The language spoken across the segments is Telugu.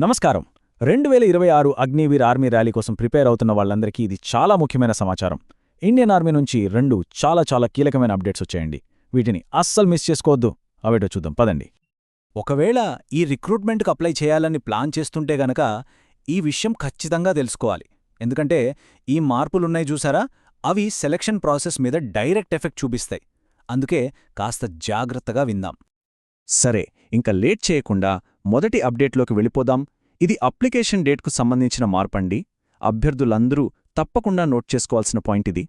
నమస్కారం. రెండు వేల ఇరవై ఆరు అగ్నివీర్ ఆర్మీ ర్యాలీ కోసం ప్రిపేర్ అవుతున్న వాళ్ళందరికీ ఇది చాలా ముఖ్యమైన సమాచారం. ఇండియన్ ఆర్మీ నుంచి రెండు చాలా చాలా కీలకమైన అప్డేట్స్ వచ్చాయండి. వీటిని అస్సలు మిస్ చేసుకోవద్దు. అవేటో చూద్దాం. పదండి. ఒకవేళ ఈ రిక్రూట్మెంట్కి అప్లై చేయాలని ప్లాన్ చేస్తుంటే గనక ఈ విషయం ఖచ్చితంగా తెలుసుకోవాలి. ఎందుకంటే ఈ మార్పులున్నాయి చూసారా? అవి సెలక్షన్ ప్రాసెస్ మీద డైరెక్ట్ ఎఫెక్ట్ చూపిస్తాయి. అందుకే కాస్త జాగ్రత్తగా విందాం. సరే ఇంకా లేట్ చేయకుండా మొదటి అప్డేట్లోకి వెళ్ళిపోదాం. ఇది అప్లికేషన్ డేట్కు సంబంధించిన మార్పండి. అభ్యర్థులందరూ తప్పకుండా నోట్ చేసుకోవాల్సిన పాయింట్ ఇది.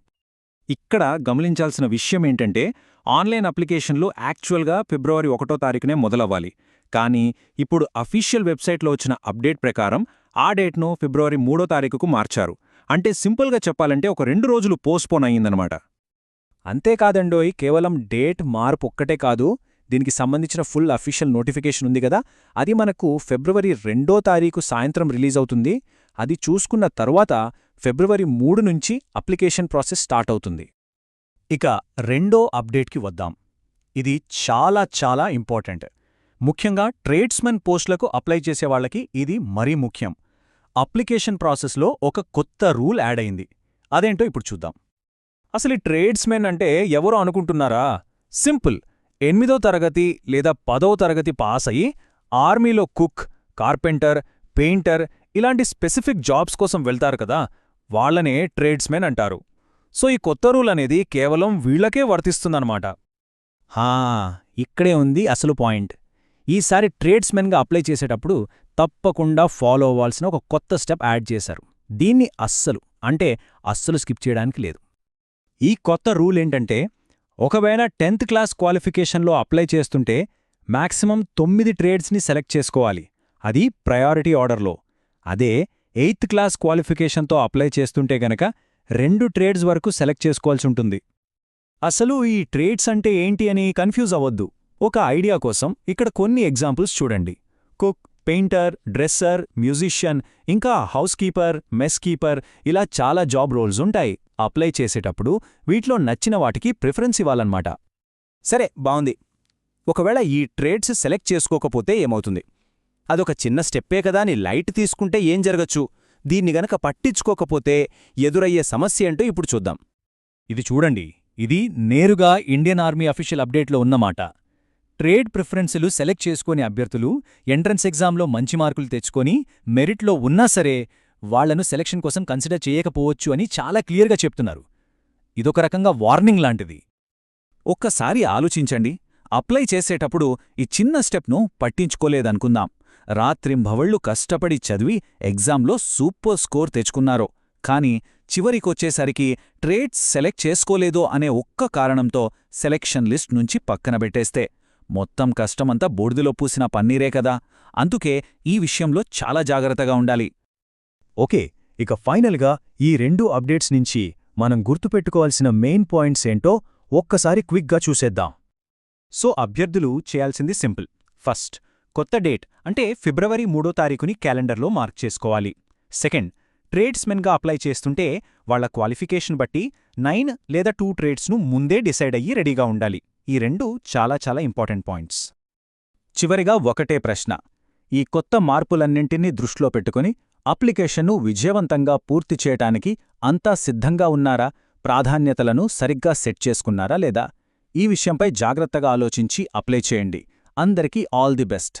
ఇక్కడ గమనించాల్సిన విషయం ఏంటంటే ఆన్లైన్ అప్లికేషన్లు యాక్చువల్గా ఫిబ్రవరి ఒకటో తారీఖునే మొదలవ్వాలి. కానీ ఇప్పుడు అఫీషియల్ వెబ్సైట్లో వచ్చిన అప్డేట్ ప్రకారం ఆ డేట్ను ఫిబ్రవరి మూడో తారీఖుకు మార్చారు. అంటే సింపుల్గా చెప్పాలంటే ఒక రెండు రోజులు పోస్ట్పోన్ అయ్యిందనమాట. అంతేకాదండోయ్ కేవలం డేట్ మార్పు ఒక్కటే కాదు దీనికి సంబంధించిన ఫుల్ అఫీషియల్ నోటిఫికేషన్ ఉంది కదా. అది మనకు ఫిబ్రవరి రెండో తారీఖు సాయంత్రం రిలీజ్ అవుతుంది. అది చూసుకున్న తరువాత ఫిబ్రవరి మూడు నుంచి అప్లికేషన్ ప్రాసెస్ స్టార్ట్ అవుతుంది. ఇక రెండో అప్డేట్కి వద్దాం. ఇది చాలా చాలా ఇంపార్టెంట్. ముఖ్యంగా ట్రేడ్స్మెన్ పోస్టులకు అప్లై చేసేవాళ్ళకి ఇది మరీ ముఖ్యం. అప్లికేషన్ ప్రాసెస్లో ఒక కొత్త రూల్ యాడ్ అయింది. అదేంటో ఇప్పుడు చూద్దాం. అసలు ఈ ట్రేడ్స్మెన్ అంటే ఎవరో అనుకుంటున్నారా? సింపుల్. ఎనిమిదో తరగతి లేదా పదో తరగతి పాస్ అయి ఆర్మీలో కుక్ కార్పెంటర్ పెయింటర్ ఇలాంటి స్పెసిఫిక్ జాబ్స్ కోసం వెళ్తారు కదా వాళ్ళనే ట్రేడ్స్మెన్ అంటారు. సో ఈ కొత్త రూల్ అనేది కేవలం వీళ్ళకే వర్తిస్తుందన్నమాట. హా ఇక్కడే ఉంది అసలు పాయింట్. ఈసారి ట్రేడ్స్మెన్గా అప్లై చేసేటప్పుడు తప్పకుండా ఫాలో అవ్వాల్సిన ఒక కొత్త స్టెప్ యాడ్ చేశారు. దీన్ని అస్సలు అంటే అస్సలు స్కిప్ చేయడానికి లేదు. ఈ కొత్త రూల్ ఏంటంటే ఒకవేళ టెన్త్ క్లాస్ క్వాలిఫికేషన్లో అప్లై చేస్తుంటే మాక్సిమం తొమ్మిది ట్రేడ్స్ని సెలెక్ట్ చేసుకోవాలి. అది ప్రయారిటీ ఆర్డర్లో. అదే ఎయిత్ క్లాస్ క్వాలిఫికేషన్తో అప్లై చేస్తుంటే గనక రెండు ట్రేడ్స్ వరకు సెలెక్ట్ చేసుకోవాల్సి ఉంటుంది. అసలు ఈ ట్రేడ్స్ అంటే ఏంటి అని కన్ఫ్యూజ్ అవ్వద్దు. ఒక ఐడియా కోసం ఇక్కడ కొన్ని ఎగ్జాంపుల్స్ చూడండి. కుక్ పెయింటర్ డ్రెస్సర్ మ్యూజిషియన్ ఇంకా హౌస్ కీపర్ మెస్ కీపర్ ఇలా చాలా జాబ్ రోల్స్ ఉంటాయి. అప్లై చేసేటప్పుడు వీటిలో నచ్చిన వాటికి ప్రిఫరెన్స్ ఇవ్వాలన్నమాట. సరే బావుంది. ఒకవేళ ఈ ట్రేడ్స్ సెలెక్ట్ చేసుకోకపోతే ఏమవుతుంది? అదొక చిన్న స్టెప్పే కదా అని లైట్ తీసుకుంటే ఏం జరగచ్చు? దీన్ని గనక పట్టించుకోకపోతే ఎదురయ్యే సమస్య ఏంటో ఇప్పుడు చూద్దాం. ఇది చూడండి. ఇది నేరుగా ఇండియన్ ఆర్మీ అఫీషియల్ అప్డేట్లో ఉన్నమాట. ట్రేడ్ ప్రిఫరెన్సులు సెలెక్ట్ చేసుకునే అభ్యర్థులు ఎంట్రన్స్ ఎగ్జామ్లో మంచి మార్కులు తెచ్చుకొని మెరిట్లో ఉన్నా సరే వాళ్ళను సెలక్షన్ కోసం కన్సిడర్ చేయకపోవచ్చు అని చాలా క్లియర్గా చెప్తున్నారు. ఇదొక రకంగా వార్నింగ్ లాంటిది. ఒక్కసారి ఆలోచించండి. అప్లై చేసేటప్పుడు ఈ చిన్న స్టెప్ను పట్టించుకోలేదనుకుందాం. రాత్రింభవళ్ళు కష్టపడి చదివి ఎగ్జామ్లో సూపర్ స్కోర్ తెచ్చుకున్నారో. కాని చివరికొచ్చేసరికి ట్రేడ్స్ సెలెక్ట్ చేసుకోలేదో అనే ఒక్క కారణంతో సెలెక్షన్ లిస్ట్ నుంచి పక్కన పెట్టేస్తే మొత్తం కష్టమంతా బూడిదలో పూసిన పన్నీరే కదా? అందుకే ఈ విషయంలో చాలా జాగ్రత్తగా ఉండాలి. ఓకే ఇక ఫైనల్గా ఈ రెండు అప్డేట్స్ నుంచి మనం గుర్తుపెట్టుకోవాల్సిన మెయిన్ పాయింట్స్ ఏంటో ఒక్కసారి క్విక్గా చూసేద్దాం. సో అభ్యర్థులు చేయాల్సింది సింపుల్. ఫస్ట్ కొత్త డేట్ అంటే ఫిబ్రవరి మూడో తారీఖుని క్యాలెండర్లో మార్క్ చేసుకోవాలి. సెకండ్ ట్రేడ్స్మెన్గా అప్లై చేస్తుంటే వాళ్ళ క్వాలిఫికేషన్ బట్టి నైన్ లేదా టూ ట్రేడ్స్ను ముందే డిసైడ్ అయ్యి రెడీగా ఉండాలి. ఈ రెండు చాలా చాలా ఇంపార్టెంట్ పాయింట్స్. చివరిగా ఒకటే ప్రశ్న. ఈ కొత్త మార్పులన్నింటినీ దృష్టిలో పెట్టుకుని అప్లికేషన్ను విజయవంతంగా పూర్తి చేయటానికి అంతా సిద్ధంగా ఉన్నారా? ప్రాధాన్యతలను సరిగ్గా సెట్ చేసుకున్నారా లేదా? ఈ విషయంపై జాగ్రత్తగా ఆలోచించి అప్లై చేయండి. అందరికీ ఆల్ ది బెస్ట్.